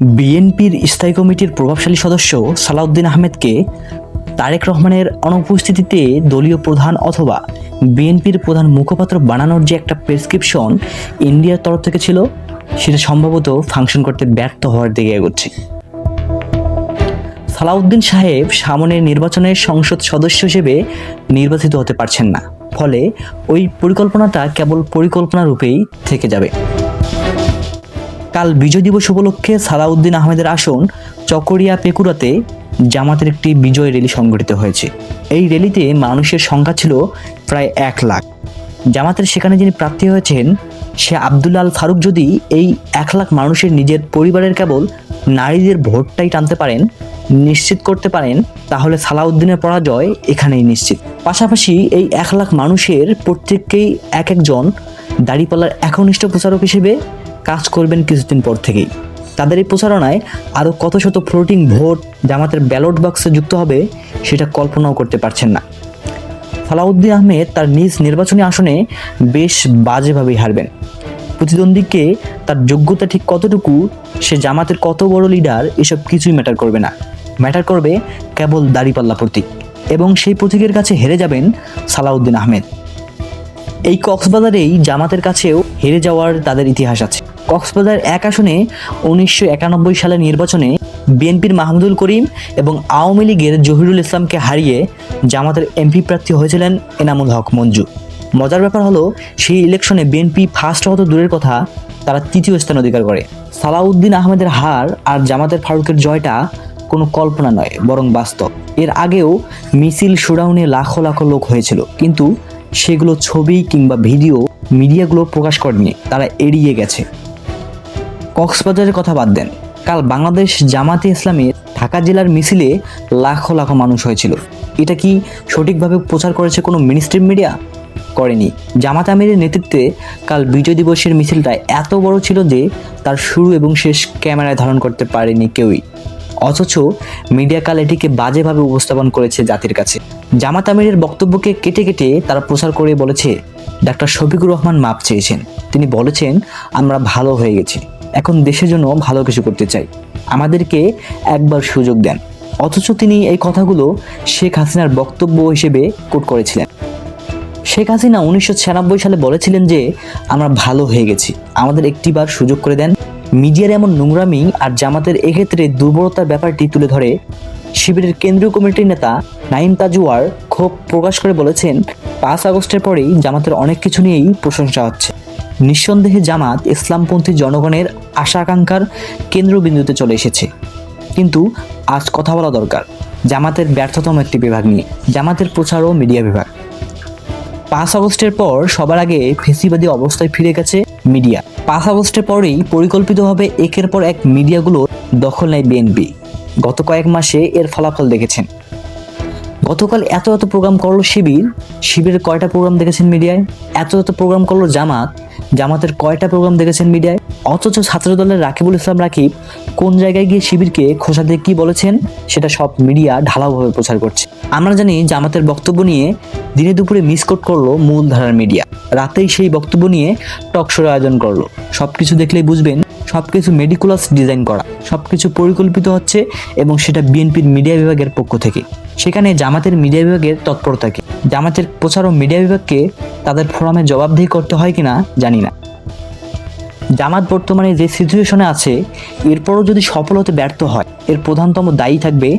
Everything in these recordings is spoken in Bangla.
বিএনপির স্থায়ী কমিটির প্রভাবশালী সদস্য সালাউদ্দিন আহমেদকে তারেক রহমানের অনুপস্থিতিতে দলীয় প্রধান অথবা বিএনপির প্রধান মুখপাত্র বানানোর যে একটা প্রেসক্রিপশন ইন্ডিয়ার তরফ থেকে ছিল, সেটা সম্ভবত ফাংশন করতে ব্যর্থ হওয়ার দিকে এগোচ্ছে। সালাউদ্দিন সাহেব সামনের নির্বাচনের সংসদ সদস্য হিসেবে নির্বাচিত হতে পারছেন না, ফলে ওই পরিকল্পনাটা কেবল পরিকল্পনা রূপেই থেকে যাবে। কাল বিজয় দিবস উপলক্ষে সালাউদ্দিন আহমেদের আসন চকরিয়া পেকুরাতে জামাতের একটি বিজয় র্যালি সংগঠিত হয়েছে। এই র্যালিতে মানুষের সংখ্যা ছিল প্রায় এক লাখ। জামাতের সেখানে যিনি প্রার্থী হয়েছেন, সে আবদুল্লা আল ফারুক যদি এই এক লাখ মানুষের নিজের পরিবারের কেবল নারীদের ভোটটাই টানতে পারেন, নিশ্চিত করতে পারেন, তাহলে সালাউদ্দিনের পরাজয় এখানেই নিশ্চিত। পাশাপাশি এই এক লাখ মানুষের প্রত্যেককেই এক একজন দাড়িপাল্লার একনিষ্ঠ প্রচারক হিসেবে কাজ করবেন কিছুদিন পর থেকেই। তাদের এই প্রচারণায় আরও কত শত ফ্লোটিং ভোট জামাতের ব্যালট বাক্সে যুক্ত হবে, সেটা কল্পনাও করতে পারছেন না। সালাউদ্দিন আহমেদ তার নিজ নির্বাচনী আসনে বেশ বাজেভাবেই হারবেন। প্রতিদ্বন্দ্বীকে তার যোগ্যতা ঠিক কতটুকু, সে জামাতের কত বড় লিডার, এসব কিছুই ম্যাটার করবে না। ম্যাটার করবে কেবল দাড়িপাল্লা প্রতীক এবং সেই প্রতীকের কাছে হেরে যাবেন সালাউদ্দিন আহমেদ। এই কক্সবাজারেই জামাতের কাছেও হেরে যাওয়ার তাদের ইতিহাস আছে। কক্সবাজার এক আসনে উনিশশো একানব্বই সালের নির্বাচনে বিএনপির মাহমুদুল করিম এবং আওয়ামী লীগের জহিরুল ইসলামকে হারিয়ে জামাতের এমপি প্রার্থী হয়েছিলেন এনামুল হক মঞ্জু। মজার ব্যাপার হলো, সেই ইলেকশনে বিএনপি ফার্স্ট হওয়া তো দূরের কথা, তারা তৃতীয় স্থান অধিকার করে। সালাউদ্দিন আহমেদের হার আর জামাতের ফারুকের জয়টা কোনো কল্পনা নয়, বরং বাস্তব। এর আগেও মিছিল শোডাউনে লাখো লাখো লোক হয়েছিল, কিন্তু সেগুলো ছবি কিংবা ভিডিও মিডিয়াগুলো প্রকাশ করেনি তারা এড়িয়ে গেছে। কক্সবাজারের কথা বাদ দেন। কাল বাংলাদেশ জামাতে ইসলামের ঢাকা জেলার মিছিলে লাখো লাখো মানুষ হয়েছিল। এটা কি সঠিকভাবে প্রচার করেছে কোনো মিনিস্ট্রি মিডিয়া করেনি। জামাত আমিরের নেতৃত্বে কাল বিজয় দিবসের মিছিলটা এত বড় ছিল যে তার শুরু এবং শেষ ক্যামেরায় ধারণ করতে পারেনি কেউই। অথচ মিডিয়া কাল এটিকে বাজেভাবে উপস্থাপন করেছে জাতির কাছে। জামাত আমিরের বক্তব্যকে কেটে কেটে তারা প্রচার করে বলেছে, ডাক্তার শফিকুর রহমান মাপ চেয়েছেন। তিনি বলেছেন, আমরা ভালো হয়ে গেছি। এখন দেশের জন্য ভালো কিছু করতে চাই। আমাদেরকে একবার সুযোগ দেন। অথচ তিনি এই কথাগুলো শেখ হাসিনার বক্তব্য হিসেবে কোট করেছিলেন। শেখ হাসিনা উনিশশো ছিয়ানব্বই সালে বলেছিলেন যে, আমরা ভালো হয়ে গেছি। আমাদের একটিবার সুযোগ করে দেন। মিডিয়ার এমন নোংরামি আর জামাতের এক্ষেত্রে দুর্বলতার ব্যাপারটি তুলে ধরে শিবিরের কেন্দ্রীয় কমিটির নেতা নাইম তাজুয়ার ক্ষোভ প্রকাশ করে বলেছেন, পাঁচ আগস্টের পরেই জামাতের অনেক কিছু নিয়েই প্রশংসা হচ্ছে। নিঃসন্দেহে জামাত ইসলামপন্থী জনগণের আশা আকাঙ্ক্ষার কেন্দ্রবিন্দুতে চলে এসেছে। কিন্তু আজ কথা বলা দরকার, জামাতের ব্যর্থতম একটি বিভাগ নিয়ে, জামাতের প্রচার ও মিডিয়া বিভাগ। পাঁচ আগস্টের পর সবার আগে ফেসিবাদী অবস্থায় ফিরে গেছে মিডিয়া। পাঁচ আগস্টের পরেই পরিকল্পিতভাবে একের পর এক মিডিয়াগুলো দখল নেয় বিএনপি। গত কয়েক মাসে এর ফলাফল দেখেছেন। গতকাল এত এত প্রোগ্রাম করল শিবির, শিবিরের কয়টা প্রোগ্রাম দেখেছেন মিডিয়ায়? এত এত প্রোগ্রাম করল জামাত জামাতের কয়টা প্রোগ্রাম দেখেছেন মিডিয়ায়? অথচ ছাত্র দলের রাকিবুল ইসলাম রাকিব কোন জায়গায় গিয়ে শিবিরকে খোসা দিয়ে কি বলেছেন, সেটা সব মিডিয়া ঢালাওভাবে প্রচার করছে। আমরা জানি জামাতের বক্তব্য নিয়ে দিনে দুপুরে মিসকোট করল মূলধারার মিডিয়া। রাতেই সেই বক্তব্য নিয়ে টকশোর আয়োজন করল। সবকিছু দেখলেই বুঝবেন, সবকিছু মেডিকুলাস ডিজাইন করা। সব কিছু পরিকল্পিত হচ্ছে এবং সেটা বিএনপির মিডিয়া বিভাগের পক্ষ থেকে। সেখানে জামাতের মিডিয়া বিভাগের তৎপরতাকে জামাতের প্রচার ও মিডিয়া বিভাগকে তাদের ফোরামে জবাবদিহি করতে হয় কিনা, জানি না। জামাত বর্তমানে যে সিচুয়েশনে আছে, এরপরও যদি সফল হতে ব্যর্থ হয়, এর প্রধানতম দায়ী থাকবে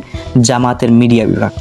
জামাতের মিডিয়া বিভাগ।